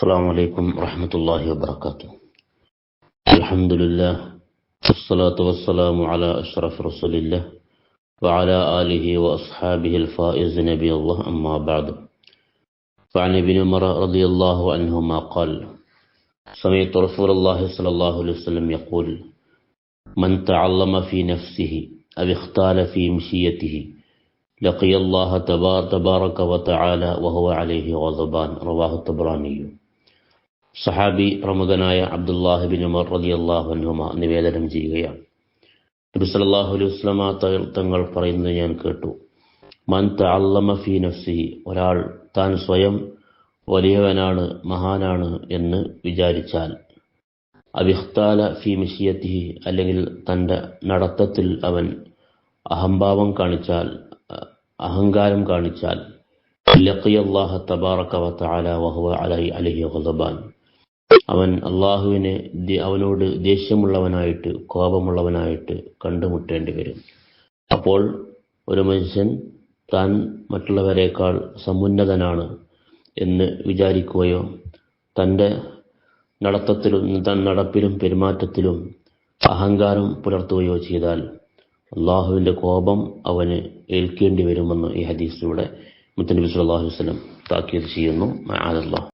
السلام عليكم ورحمة الله وبركاته. الحمد لله والصلاة والسلام على أشرف رسول الله وعلى آله وأصحابه الفائز نبي الله أما بعد. فعن ابن عمر رضي الله عنهما قال سمعت رسول الله صلى الله عليه وسلم يقول من تعلم في نفسه أو اختال في مشيته لقي الله تبار تبارك وتعالى وهو عليه غضبان. رواه الطبراني. സഹാബി പ്രമുഖനായ അബ്ദുല്ലാഹി ബിൻ ഉമർ റതി അള്ളാഹുഹുമ നിവേദനം ചെയ്യുകയാണ്. നബി സല്ലല്ലാഹു അലൈഹി തങ്ങൾ പറയുന്നത് ഞാൻ കേട്ടു. മൻ തഅല്ലമ ഫീ നഫ്സി ഒരാൾ താൻ സ്വയം വലിയവനാണ് മഹാനാണ് എന്ന് വിചാരിച്ചാൽ അബിഖ്താല ഫി മിഷിയത്തിഹി അല്ലെങ്കിൽ തന്റെ നടത്തത്തിൽ അവൻ അഹംഭാവം കാണിച്ചാൽ അഹങ്കാരം കാണിച്ചാൽ ലഖിയല്ലാഹ തബാറക വതആല വഹുവ അലൈ അലൈഹി ഗളബാൻ അവൻ അള്ളാഹുവിനെ അവനോട് ദേഷ്യമുള്ളവനായിട്ട് കോപമുള്ളവനായിട്ട് കണ്ടുമുട്ടേണ്ടി വരും. അപ്പോൾ ഒരു മനുഷ്യൻ താൻ മറ്റുള്ളവരെക്കാൾ സമുന്നതനാണ് എന്ന് വിചാരിക്കുകയോ തന്റെ നടത്തത്തിലും തൻ നടപ്പിലും പെരുമാറ്റത്തിലും അഹങ്കാരം പുലർത്തുകയോ ചെയ്താൽ അള്ളാഹുവിന്റെ കോപം അവന് ഏൽക്കേണ്ടി വരുമെന്ന് ഈ ഹദീസിലൂടെ മുത്തനബി വസല്ലം താക്കീത് ചെയ്യുന്നു. മഅാദല്ലാഹ്.